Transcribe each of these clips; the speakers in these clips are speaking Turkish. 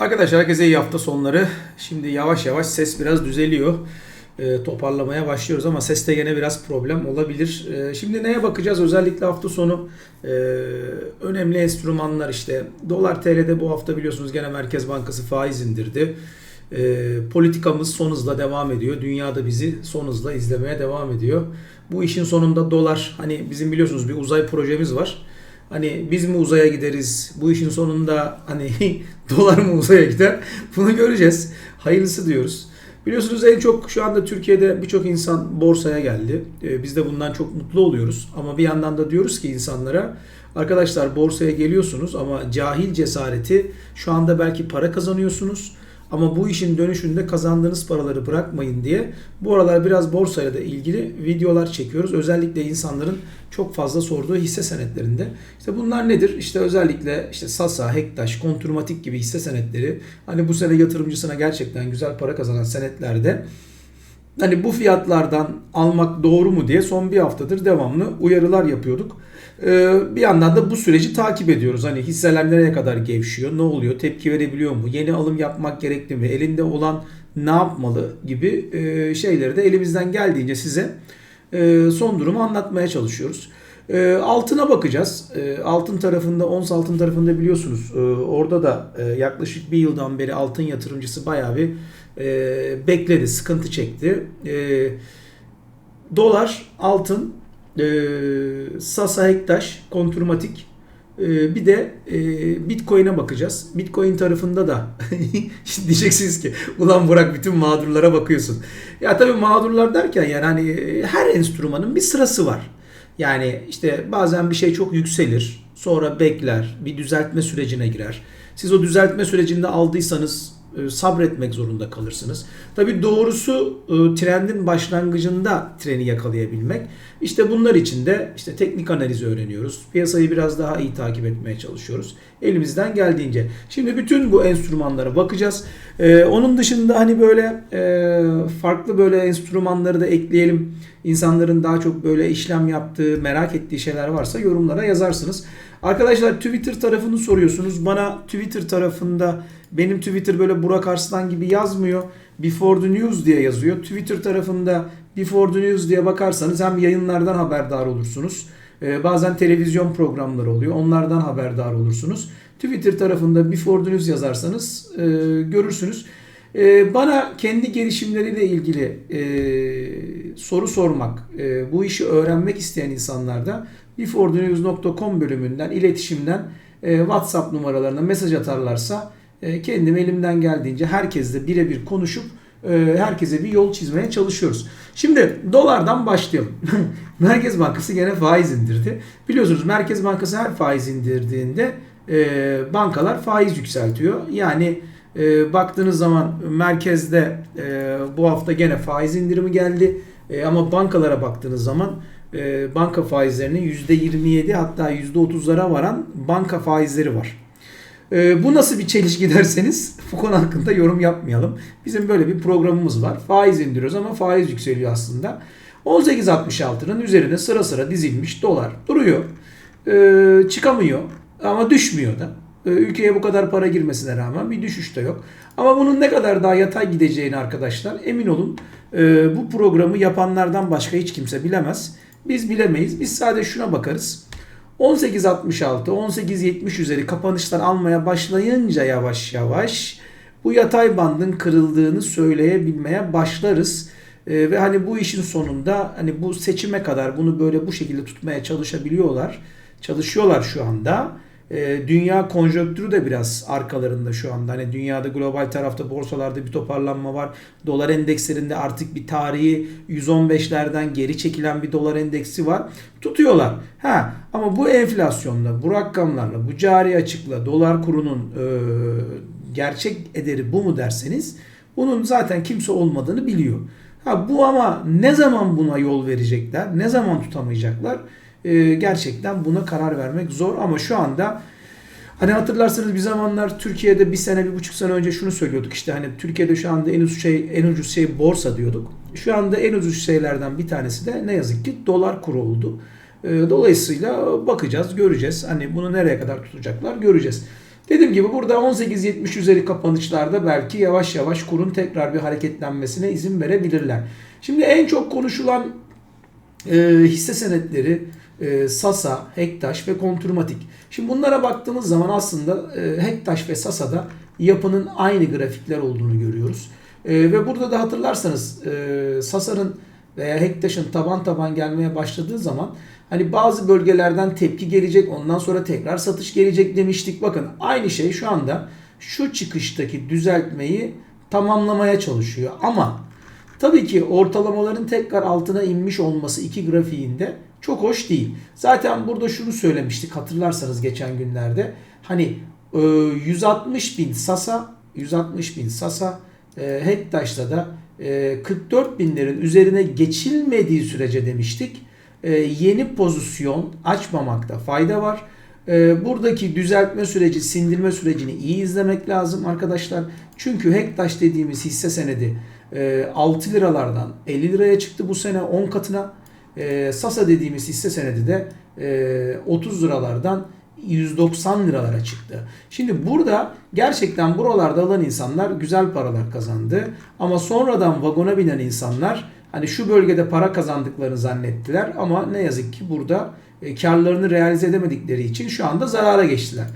Arkadaşlar herkese iyi hafta sonları. Şimdi yavaş yavaş ses biraz düzeliyor. Ee, toparlamaya başlıyoruz ama seste gene biraz problem olabilir. Ee, şimdi neye bakacağız? Özellikle hafta sonu e, önemli enstrümanlar işte. Dolar TL'de bu hafta biliyorsunuz gene Merkez Bankası faiz indirdi. Ee, politikamız son hızla devam ediyor. Dünyada bizi son hızla izlemeye devam ediyor. Bu işin sonunda dolar hani bizim biliyorsunuz bir uzay projemiz var. Hani biz mi uzaya gideriz? Bu işin sonunda hani dolar mı uzaya gider? Bunu göreceğiz. Hayırlısı diyoruz. Biliyorsunuz en çok şu anda Türkiye'de birçok insan borsaya geldi. Ee, biz de bundan çok mutlu oluyoruz. Ama bir yandan da diyoruz ki insanlara arkadaşlar borsaya geliyorsunuz ama cahil cesareti şu anda belki para kazanıyorsunuz. Ama bu işin dönüşünde kazandığınız paraları bırakmayın diye bu aralar biraz borsayla da ilgili videolar çekiyoruz. Özellikle insanların çok fazla sorduğu hisse senetlerinde. İşte bunlar nedir? İşte özellikle işte Sasa, Hektaş, Konturmatik gibi hisse senetleri hani bu sene yatırımcısına gerçekten güzel para kazanan senetlerde hani bu fiyatlardan almak doğru mu diye son bir haftadır devamlı uyarılar yapıyorduk. Ee, bir yandan da bu süreci takip ediyoruz. Hani hisseler nereye kadar gevşiyor, ne oluyor, tepki verebiliyor mu, yeni alım yapmak gerekli mi, elinde olan ne yapmalı gibi e, şeyleri de elimizden geldiğince size e, son durumu anlatmaya çalışıyoruz. E, altına bakacağız. Altın tarafında, ons altın tarafında biliyorsunuz orada da yaklaşık bir yıldan beri altın yatırımcısı bayağı bir bekledi, sıkıntı çekti. Dolar, altın e, Sasa Hektaş, Konturmatik e, bir de e, Bitcoin'e bakacağız. Bitcoin tarafında da diyeceksiniz ki ulan Burak bütün mağdurlara bakıyorsun. Ya tabii mağdurlar derken yani hani her enstrümanın bir sırası var. Yani işte bazen bir şey çok yükselir, sonra bekler, bir düzeltme sürecine girer. Siz o düzeltme sürecinde aldıysanız e, sabretmek zorunda kalırsınız. Tabi doğrusu e, trendin başlangıcında treni yakalayabilmek. İşte bunlar için de işte teknik analizi öğreniyoruz. Piyasayı biraz daha iyi takip etmeye çalışıyoruz. Elimizden geldiğince. Şimdi bütün bu enstrümanlara bakacağız. Ee, onun dışında hani böyle e, farklı böyle enstrümanları da ekleyelim. İnsanların daha çok böyle işlem yaptığı, merak ettiği şeyler varsa yorumlara yazarsınız. Arkadaşlar Twitter tarafını soruyorsunuz. Bana Twitter tarafında benim Twitter böyle Burak Arslan gibi yazmıyor. Before the News diye yazıyor. Twitter tarafında Before the News diye bakarsanız hem yayınlardan haberdar olursunuz. Ee, bazen televizyon programları oluyor. Onlardan haberdar olursunuz. Twitter tarafında Before the News yazarsanız e, görürsünüz. E, bana kendi gelişimleriyle ilgili e, soru sormak, e, bu işi öğrenmek isteyen insanlar da beforethenews.com bölümünden, iletişimden e, WhatsApp numaralarına mesaj atarlarsa e, kendim elimden geldiğince herkesle birebir konuşup e, herkese bir yol çizmeye çalışıyoruz. Şimdi dolardan başlayalım. Merkez Bankası gene faiz indirdi. Biliyorsunuz Merkez Bankası her faiz indirdiğinde e, bankalar faiz yükseltiyor. Yani e, baktığınız zaman merkezde e, bu hafta gene faiz indirimi geldi. E, ama bankalara baktığınız zaman e, banka faizlerinin %27 hatta %30'lara varan banka faizleri var. E, bu nasıl bir çelişki derseniz bu hakkında yorum yapmayalım. Bizim böyle bir programımız var. Faiz indiriyoruz ama faiz yükseliyor aslında. 18.66'nın üzerine sıra sıra dizilmiş dolar duruyor. E, çıkamıyor ama düşmüyor da. E, ülkeye bu kadar para girmesine rağmen bir düşüş de yok. Ama bunun ne kadar daha yatay gideceğini arkadaşlar emin olun e, bu programı yapanlardan başka hiç kimse bilemez. Biz bilemeyiz. Biz sadece şuna bakarız. 18.66, 18.70 üzeri kapanışlar almaya başlayınca yavaş yavaş bu yatay bandın kırıldığını söyleyebilmeye başlarız. Ee, ve hani bu işin sonunda hani bu seçime kadar bunu böyle bu şekilde tutmaya çalışabiliyorlar. Çalışıyorlar şu anda. E, dünya konjonktürü de biraz arkalarında şu anda. Hani dünyada global tarafta borsalarda bir toparlanma var. Dolar endekslerinde artık bir tarihi 115'lerden geri çekilen bir dolar endeksi var. Tutuyorlar. Ha ama bu enflasyonla, bu rakamlarla, bu cari açıkla dolar kurunun e, gerçek ederi bu mu derseniz bunun zaten kimse olmadığını biliyor. Ha bu ama ne zaman buna yol verecekler? Ne zaman tutamayacaklar? E, gerçekten buna karar vermek zor ama şu anda Hani hatırlarsanız bir zamanlar Türkiye'de bir sene, bir buçuk sene önce şunu söylüyorduk işte hani Türkiye'de şu anda en ucuz şey, en ucuz şey borsa diyorduk. Şu anda en ucuz şeylerden bir tanesi de ne yazık ki dolar kuru oldu. E, dolayısıyla bakacağız, göreceğiz. Hani bunu nereye kadar tutacaklar göreceğiz. Dediğim gibi burada 18.70 üzeri kapanışlarda belki yavaş yavaş kurun tekrar bir hareketlenmesine izin verebilirler. Şimdi en çok konuşulan e, hisse senetleri e, Sasa, Hektaş ve Konturmatik. Şimdi bunlara baktığımız zaman aslında e, Hektaş ve Sasa'da yapının aynı grafikler olduğunu görüyoruz. E, ve burada da hatırlarsanız e, Sasa'nın veya Hektaş'ın taban taban gelmeye başladığı zaman hani bazı bölgelerden tepki gelecek ondan sonra tekrar satış gelecek demiştik. Bakın aynı şey şu anda şu çıkıştaki düzeltmeyi tamamlamaya çalışıyor. Ama tabii ki ortalamaların tekrar altına inmiş olması iki grafiğinde çok hoş değil. Zaten burada şunu söylemiştik hatırlarsanız geçen günlerde. Hani 160 bin Sasa 160 bin Sasa Hektaş'ta da 44 binlerin üzerine geçilmediği sürece demiştik. Yeni pozisyon açmamakta fayda var. Buradaki düzeltme süreci, sindirme sürecini iyi izlemek lazım arkadaşlar. Çünkü Hektaş dediğimiz hisse senedi 6 liralardan 50 liraya çıktı bu sene 10 katına. Sasa dediğimiz hisse senedi de 30 liralardan 190 liralara çıktı. Şimdi burada gerçekten buralarda alan insanlar güzel paralar kazandı. Ama sonradan vagona binen insanlar hani şu bölgede para kazandıklarını zannettiler ama ne yazık ki burada e, karlarını realize edemedikleri için şu anda zarara geçtiler.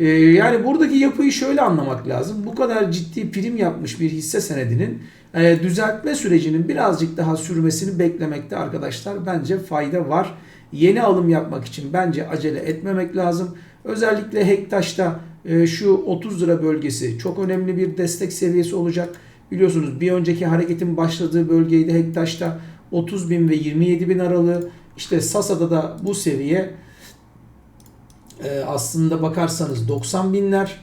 E, yani buradaki yapıyı şöyle anlamak lazım. Bu kadar ciddi prim yapmış bir hisse senedinin e, düzeltme sürecinin birazcık daha sürmesini beklemekte arkadaşlar bence fayda var. Yeni alım yapmak için bence acele etmemek lazım. Özellikle Hektaş'ta e, şu 30 lira bölgesi çok önemli bir destek seviyesi olacak. Biliyorsunuz bir önceki hareketin başladığı bölgeydi Hektaş'ta 30 bin ve 27 bin aralığı. İşte Sasa'da da bu seviye e, aslında bakarsanız 90 binler.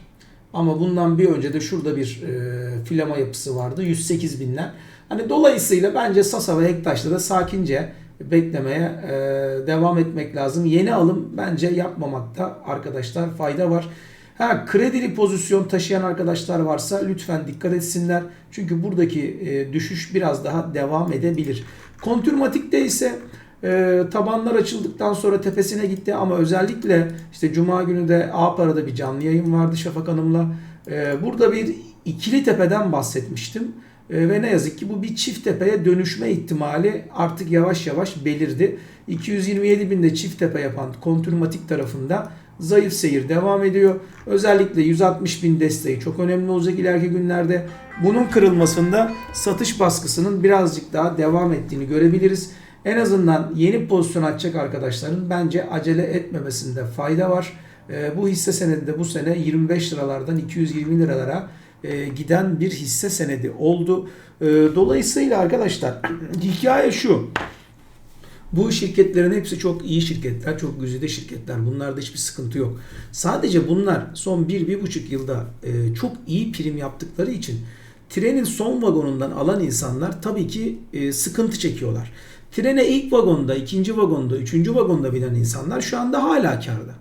Ama bundan bir önce de şurada bir e, filama yapısı vardı 108 binler. Hani dolayısıyla bence Sasa ve Hektaş'ta da sakince beklemeye e, devam etmek lazım. Yeni alım bence yapmamakta arkadaşlar fayda var. Ha kredili pozisyon taşıyan arkadaşlar varsa lütfen dikkat etsinler. Çünkü buradaki e, düşüş biraz daha devam edebilir. Kontürmatikte ise e, tabanlar açıldıktan sonra tepesine gitti ama özellikle işte Cuma günü de A Para'da bir canlı yayın vardı Şafak Hanım'la. E, burada bir ikili tepeden bahsetmiştim. E, ve ne yazık ki bu bir çift tepeye dönüşme ihtimali artık yavaş yavaş belirdi. 227 binde çift tepe yapan kontürmatik tarafında zayıf seyir devam ediyor. Özellikle 160 bin desteği çok önemli olacak ileriki günlerde. Bunun kırılmasında satış baskısının birazcık daha devam ettiğini görebiliriz. En azından yeni pozisyon açacak arkadaşların bence acele etmemesinde fayda var. E, bu hisse senedi de bu sene 25 liralardan 220 liralara e, giden bir hisse senedi oldu. E, dolayısıyla arkadaşlar hikaye şu. Bu şirketlerin hepsi çok iyi şirketler, çok güzide şirketler. Bunlarda hiçbir sıkıntı yok. Sadece bunlar son 1-1,5 yılda e, çok iyi prim yaptıkları için trenin son vagonundan alan insanlar tabii ki sıkıntı çekiyorlar. Trene ilk vagonda, ikinci vagonda, üçüncü vagonda binen insanlar şu anda hala karda.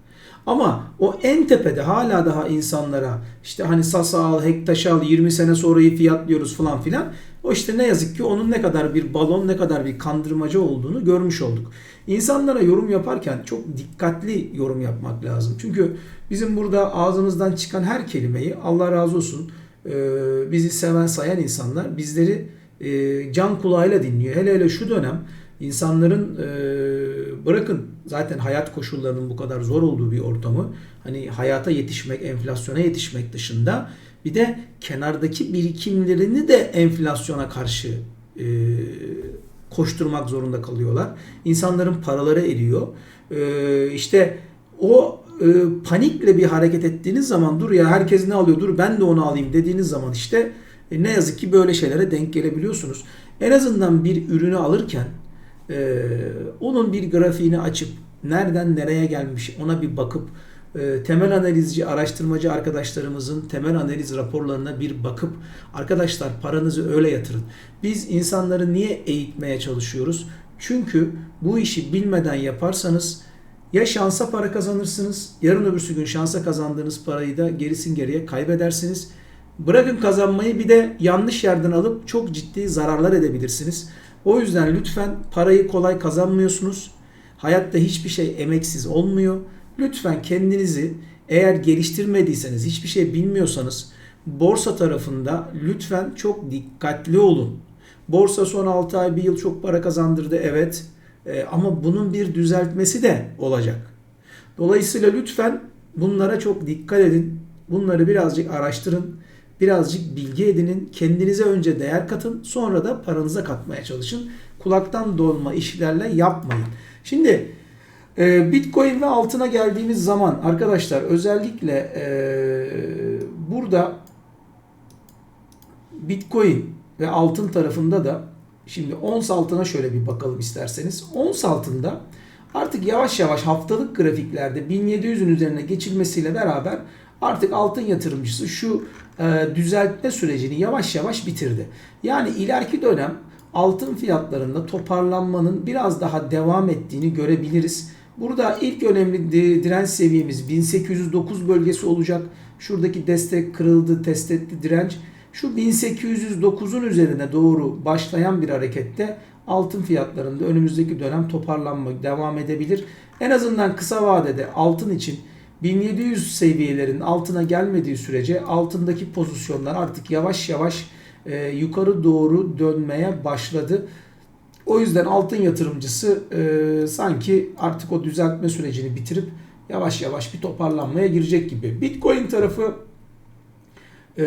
Ama o en tepede hala daha insanlara işte hani Sasa al, Hektaş al, 20 sene sonrayı fiyatlıyoruz falan filan. O işte ne yazık ki onun ne kadar bir balon, ne kadar bir kandırmacı olduğunu görmüş olduk. İnsanlara yorum yaparken çok dikkatli yorum yapmak lazım. Çünkü bizim burada ağzımızdan çıkan her kelimeyi Allah razı olsun bizi seven sayan insanlar bizleri can kulağıyla dinliyor. Hele hele şu dönem insanların e, bırakın zaten hayat koşullarının bu kadar zor olduğu bir ortamı hani hayata yetişmek, enflasyona yetişmek dışında bir de kenardaki birikimlerini de enflasyona karşı e, koşturmak zorunda kalıyorlar. İnsanların paraları eriyor. E, işte o e, panikle bir hareket ettiğiniz zaman dur ya herkes ne alıyor dur ben de onu alayım dediğiniz zaman işte e, ne yazık ki böyle şeylere denk gelebiliyorsunuz. En azından bir ürünü alırken e, onun bir grafiğini açıp nereden nereye gelmiş ona bir bakıp e, temel analizci, araştırmacı arkadaşlarımızın temel analiz raporlarına bir bakıp arkadaşlar paranızı öyle yatırın. Biz insanları niye eğitmeye çalışıyoruz? Çünkü bu işi bilmeden yaparsanız ya şansa para kazanırsınız, yarın öbürsü gün şansa kazandığınız parayı da gerisin geriye kaybedersiniz. Bırakın kazanmayı bir de yanlış yerden alıp çok ciddi zararlar edebilirsiniz. O yüzden lütfen parayı kolay kazanmıyorsunuz. Hayatta hiçbir şey emeksiz olmuyor. Lütfen kendinizi Eğer geliştirmediyseniz, hiçbir şey bilmiyorsanız borsa tarafında lütfen çok dikkatli olun. Borsa son 6 ay, 1 yıl çok para kazandırdı evet. Ee, ama bunun bir düzeltmesi de olacak. Dolayısıyla lütfen bunlara çok dikkat edin. Bunları birazcık araştırın. Birazcık bilgi edinin. Kendinize önce değer katın. Sonra da paranıza katmaya çalışın. Kulaktan dolma işlerle yapmayın. Şimdi e, Bitcoin ve altına geldiğimiz zaman arkadaşlar özellikle e, burada Bitcoin ve altın tarafında da şimdi ons altına şöyle bir bakalım isterseniz. Ons altında artık yavaş yavaş haftalık grafiklerde 1700'ün üzerine geçilmesiyle beraber artık altın yatırımcısı şu e, düzeltme sürecini yavaş yavaş bitirdi. Yani ileriki dönem altın fiyatlarında toparlanmanın biraz daha devam ettiğini görebiliriz. Burada ilk önemli direnç seviyemiz 1809 bölgesi olacak. Şuradaki destek kırıldı, test etti direnç. Şu 1809'un üzerine doğru başlayan bir harekette altın fiyatlarında önümüzdeki dönem toparlanma devam edebilir. En azından kısa vadede altın için 1700 seviyelerin altına gelmediği sürece altındaki pozisyonlar artık yavaş yavaş e, yukarı doğru dönmeye başladı. O yüzden altın yatırımcısı e, sanki artık o düzeltme sürecini bitirip yavaş yavaş bir toparlanmaya girecek gibi. Bitcoin tarafı e,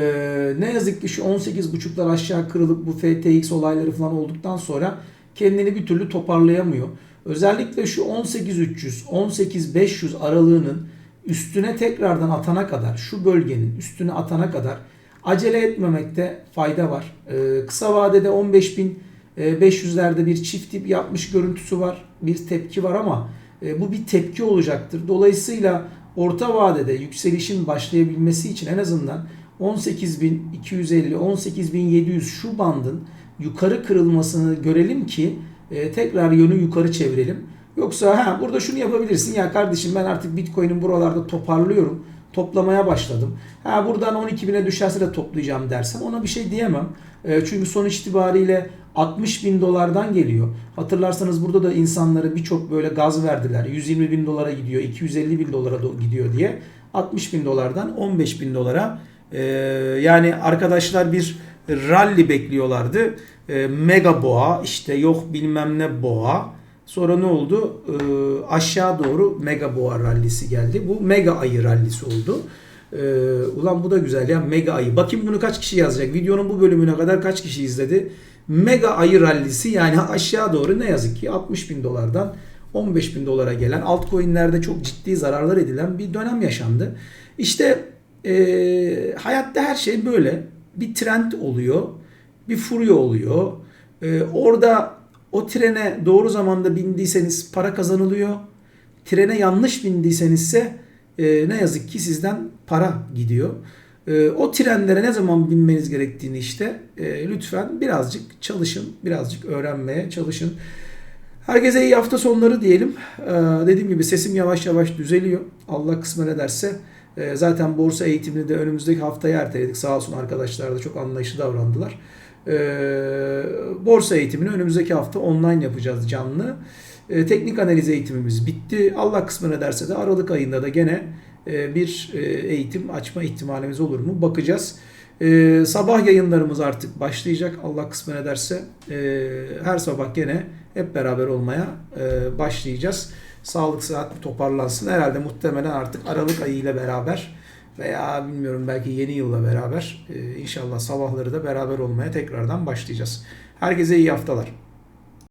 ne yazık ki şu 18.5'lar aşağı kırılıp bu FTX olayları falan olduktan sonra kendini bir türlü toparlayamıyor. Özellikle şu 18.300 18.500 aralığının üstüne tekrardan atana kadar şu bölgenin üstüne atana kadar acele etmemekte fayda var. E, kısa vadede 15.000 500'lerde bir çift tip yapmış görüntüsü var. Bir tepki var ama e, bu bir tepki olacaktır. Dolayısıyla orta vadede yükselişin başlayabilmesi için en azından 18.250, 18.700 şu bandın yukarı kırılmasını görelim ki e, tekrar yönü yukarı çevirelim. Yoksa ha burada şunu yapabilirsin ya kardeşim ben artık Bitcoin'in buralarda toparlıyorum. Toplamaya başladım. Ha buradan 12 bine düşerse de toplayacağım dersem ona bir şey diyemem. E, çünkü sonuç itibariyle 60 bin dolardan geliyor. Hatırlarsanız burada da insanlara birçok böyle gaz verdiler. 120 bin dolara gidiyor, 250 bin dolara gidiyor diye. 60 bin dolardan 15 bin dolara e, yani arkadaşlar bir rally bekliyorlardı. E, mega boğa işte yok bilmem ne boğa. Sonra ne oldu? E, aşağı doğru mega boğa rallisi geldi. Bu mega ayı rallisi oldu. Ee, ulan bu da güzel ya mega ayı. Bakayım bunu kaç kişi yazacak? Videonun bu bölümüne kadar kaç kişi izledi? Mega ayı rallisi yani aşağı doğru ne yazık ki 60 bin dolardan 15 bin dolara gelen altcoin'lerde çok ciddi zararlar edilen bir dönem yaşandı. İşte e, hayatta her şey böyle. Bir trend oluyor. Bir furya oluyor. E, orada o trene doğru zamanda bindiyseniz para kazanılıyor. Trene yanlış bindiyseniz ise e, ne yazık ki sizden para gidiyor. E, o trenlere ne zaman binmeniz gerektiğini işte e, lütfen birazcık çalışın, birazcık öğrenmeye çalışın. Herkese iyi hafta sonları diyelim. E, dediğim gibi sesim yavaş yavaş düzeliyor. Allah kısmet ederse. E, zaten borsa eğitimini de önümüzdeki haftaya erteledik. Sağ olsun arkadaşlar da çok anlayışlı davrandılar. E, borsa eğitimini önümüzdeki hafta online yapacağız canlı. E, teknik analiz eğitimimiz bitti. Allah kısmına ederse de Aralık ayında da gene e, bir e, eğitim açma ihtimalimiz olur mu? Bakacağız. E, sabah yayınlarımız artık başlayacak. Allah kısmına ederse e, her sabah gene hep beraber olmaya e, başlayacağız. Sağlık saat toparlansın. Herhalde muhtemelen artık Aralık ayı ile beraber veya bilmiyorum belki yeni yılla beraber e, inşallah sabahları da beraber olmaya tekrardan başlayacağız. Herkese iyi haftalar.